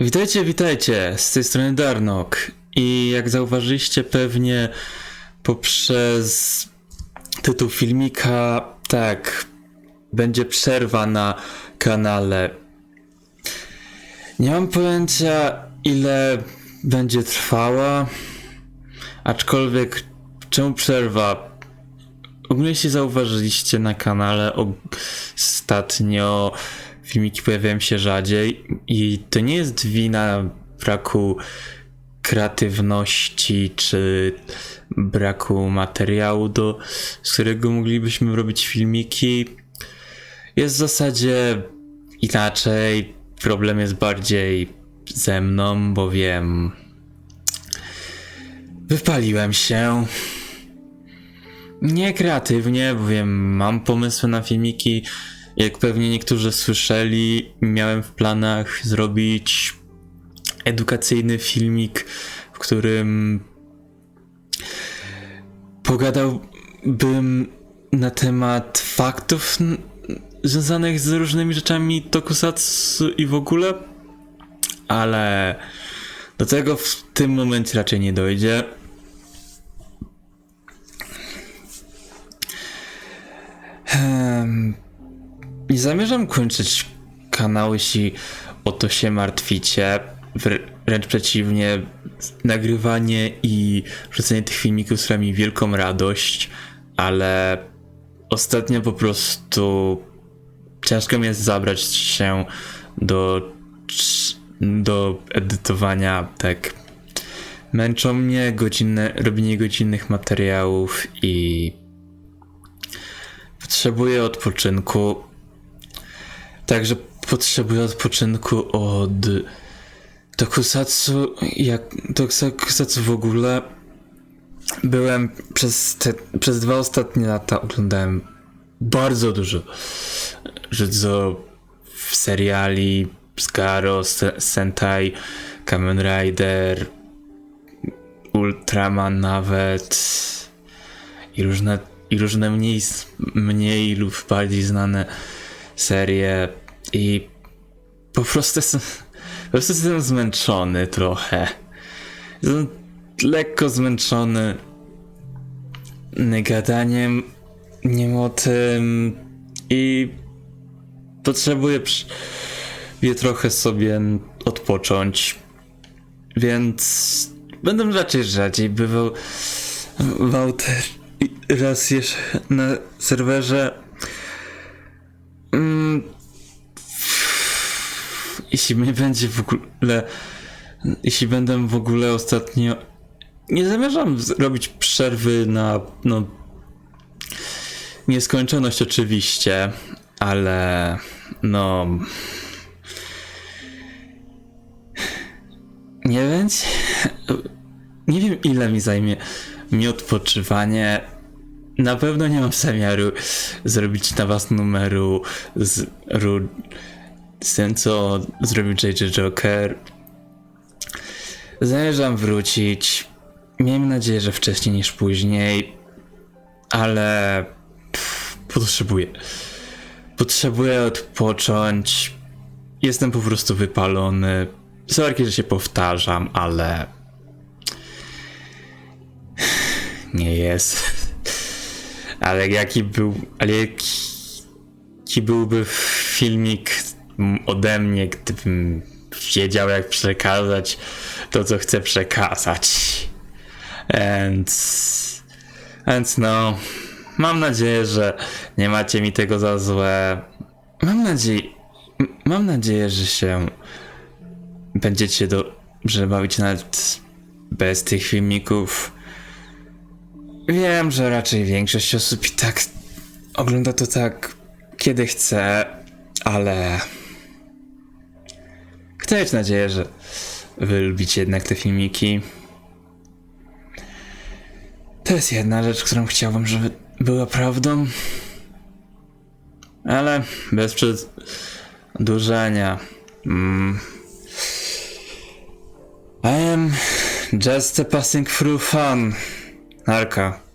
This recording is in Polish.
Witajcie, witajcie, z tej strony Darnok i jak zauważyliście pewnie poprzez tytuł filmika, tak, będzie przerwa na kanale. Nie mam pojęcia ile będzie trwała, aczkolwiek czemu przerwa? Ogólnie jeśli zauważyliście na kanale ostatnio filmiki pojawiają się rzadziej i to nie jest wina braku kreatywności czy braku materiału, do, z którego moglibyśmy robić filmiki. Jest w zasadzie inaczej. Problem jest bardziej ze mną, bo wiem. Wypaliłem się. Nie kreatywnie, bo wiem, mam pomysły na filmiki. Jak pewnie niektórzy słyszeli, miałem w planach zrobić edukacyjny filmik, w którym pogadałbym na temat faktów związanych z różnymi rzeczami tokusatsu i w ogóle, ale do tego w tym momencie raczej nie dojdzie. Nie zamierzam kończyć kanału, jeśli o to się martwicie. Wr- wręcz przeciwnie, nagrywanie i wrzucenie tych filmików sprawia mi wielką radość, ale ostatnio po prostu ciężko mi jest zabrać się do, do edytowania, tak. Męczą mnie godzinne, robienie godzinnych materiałów i potrzebuję odpoczynku. Także potrzebuję odpoczynku od Tokusatsu, jak Tokusatsu w ogóle. Byłem przez te, przez dwa ostatnie lata oglądałem bardzo dużo Żydzo w seriali Skaro, Se- Sentai, Kamen Rider, Ultraman nawet i różne, i różne mniej, mniej lub bardziej znane serie i po prostu jestem, po prostu jestem zmęczony trochę. Jestem lekko zmęczony gadaniem nim o tym i potrzebuję je trochę sobie odpocząć. Więc będę raczej rzadziej bywał Wouter raz jeszcze na serwerze. Jeśli mnie będzie w ogóle. Jeśli będę w ogóle ostatnio. Nie zamierzam zrobić przerwy na. No, nieskończoność oczywiście, ale. No. Nie będzie. Nie wiem, ile mi zajmie mi odpoczywanie. Na pewno nie mam zamiaru zrobić na was numeru z, ru, z tym, co zrobił JJ Joker. Zamierzam wrócić. Miejmy nadzieję, że wcześniej niż później, ale pff, potrzebuję. Potrzebuję odpocząć. Jestem po prostu wypalony. Sorki, że się powtarzam, ale nie jest. Ale jaki był, ale jaki, byłby filmik ode mnie, gdybym wiedział jak przekazać to, co chcę przekazać. Więc, więc no, mam nadzieję, że nie macie mi tego za złe. Mam nadzieję, mam nadzieję, że się będziecie dobrze bawić nawet bez tych filmików. Wiem, że raczej większość osób i tak ogląda to tak, kiedy chce, ale mieć nadzieję, że wy lubicie jednak te filmiki. To jest jedna rzecz, którą chciałbym, żeby była prawdą. Ale bez przedłużania. Mm. I am just a passing through fun. Narka.